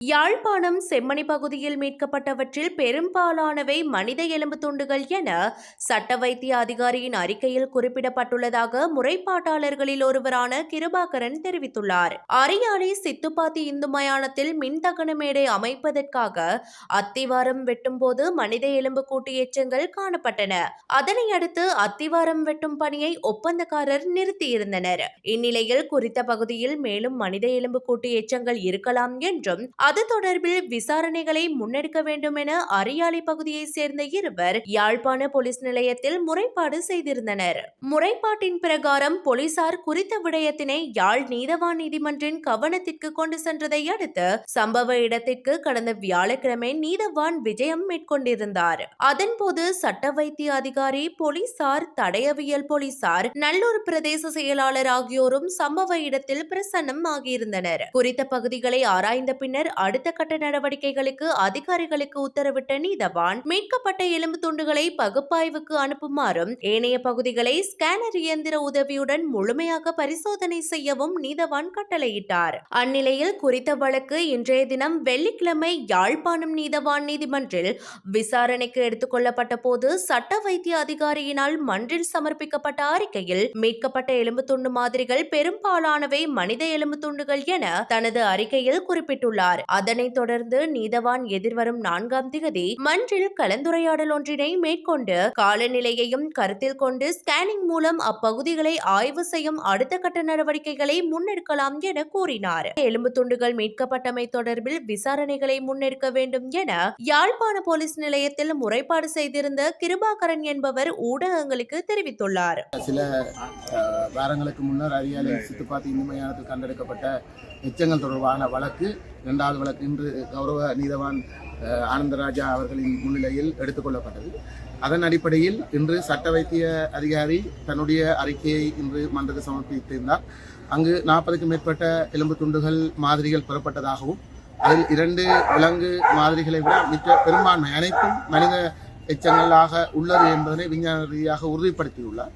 யாழ்ப்பாணம் செம்மணி பகுதியில் மீட்கப்பட்டவற்றில் பெரும்பாலானவை மனித எலும்பு துண்டுகள் என சட்ட வைத்திய அதிகாரியின் அறிக்கையில் குறிப்பிடப்பட்டுள்ளதாக முறைப்பாட்டாளர்களில் ஒருவரான கிருபாகரன் தெரிவித்துள்ளார். அரியாலை சித்துப்பாத்தி இந்து மயானத்தில் மின்தகன மேடை அமைப்பதற்காக அத்திவாரம் வெட்டும்போது மனித எலும்பு கூட்டு எச்சங்கள் காணப்பட்டன. அதனை அடுத்து அத்திவாரம் வெட்டும் பணியை ஒப்பந்தக்காரர் நிறுத்தியிருந்தனர். இந்நிலையில் குறித்த பகுதியில் மேலும் மனித எலும்பு கூட்டு எச்சங்கள் இருக்கலாம் என்றும் அது தொடர்பில் விசாரணைகளை முன்னெடுக்க வேண்டும் என அரியாலை பகுதியைச் சேர்ந்த இருவர் யாழ்ப்பாண போலீஸ் நிலையத்தில் முறைப்பாடு செய்திருந்தனர். முறைப்பாட்டின் பிரகாரம் போலீசார் குறித்த விடயத்தினை யாழ் நீதவான் நீதிமன்றின் கவனத்திற்கு கொண்டு சென்றதை அடுத்து சம்பவ இடத்திற்கு கடந்த வியாழக்கிழமை நீதவான் விஜயம் மேற்கொண்டிருந்தார். அதன்போது சட்ட வைத்திய அதிகாரி போலீசார் தடயவியல் போலீசார் நல்லூர் பிரதேச செயலாளர் ஆகியோரும் சம்பவ இடத்தில் பிரசன்னம் ஆகியிருந்தனர். குறித்த பகுதிகளை ஆராய்ந்த பின்னர் அடுத்த கட்ட நடவடிக்கைகளுக்கு அதிகாரிகளுக்கு உத்தரவிட்ட நீதவான் மீட்கப்பட்ட எலும்பு துண்டுகளை பகுப்பாய்வுக்கு அனுப்புமாறும் ஏனைய பகுதிகளை ஸ்கேனர் இயந்திர உதவியுடன் முழுமையாக பரிசோதனை செய்யவும் நீதவான் கட்டளையிட்டார். அந்நிலையில் குறித்த வழக்கு இன்றைய தினம் வெள்ளிக்கிழமை யாழ்ப்பாணம் நீதவான் நீதிமன்றில் விசாரணைக்கு எடுத்துக் கொள்ளப்பட்ட போது சட்ட வைத்திய அதிகாரியினால் மன்றில் சமர்ப்பிக்கப்பட்ட அறிக்கையில் மீட்கப்பட்ட எலும்பு துண்டு மாதிரிகள் பெரும்பாலானவை மனித எலும்பு துண்டுகள் என தனது அறிக்கையில் குறிப்பிட்டுள்ளார். அதனைத் தொடர்ந்து நீதவான் எதிர்வரும் நான்காம் திகதி மன்றில் கலந்துரையாடல் ஒன்றினை மேற்கொண்டு காலநிலையையும் கருத்தில் கொண்டு ஸ்கேனிங் மூலம் அப்பகுதிகளை ஆய்வு செய்யும் அடுத்த கட்ட நடவடிக்கைகளை முன்னெடுக்கலாம் என கூறினார். எலும்பு துண்டுகள் மீட்கப்பட்டமை தொடர்பில் விசாரணைகளை முன்னெடுக்க வேண்டும் என யாழ்ப்பாண போலீஸ் நிலையத்தில் முறைப்பாடு செய்திருந்த கிருபாகரன் என்பவர் ஊடகங்களுக்கு தெரிவித்துள்ளார். சில வாரங்களுக்கு முன்னர் அரியாலை சித்துப்பாத்தி இந்து கண்டெடுக்கப்பட்ட எச்சங்கள் தொடர்பான வழக்கு இரண்டாவது வழக்கு இன்று கௌரவ நீதவான் ஆனந்தராஜா அவர்களின் முன்னிலையில் எடுத்துக்கொள்ளப்பட்டது அதன் அடிப்படையில் இன்று சட்ட வைத்திய அதிகாரி தன்னுடைய அறிக்கையை இன்று மன்றத்தில் சமர்ப்பித்திருந்தார். அங்கு நாற்பதுக்கும் மேற்பட்ட எலும்பு துண்டுகள் மாதிரிகள் பெறப்பட்டதாகவும் அதில் இரண்டு விலங்கு மாதிரிகளை விட மிக்க பெரும்பான்மை அனைத்தும் மனித எச்சங்களாக உள்ளது என்பதனை விஞ்ஞான ரீதியாக உறுதிப்படுத்தியுள்ளார்.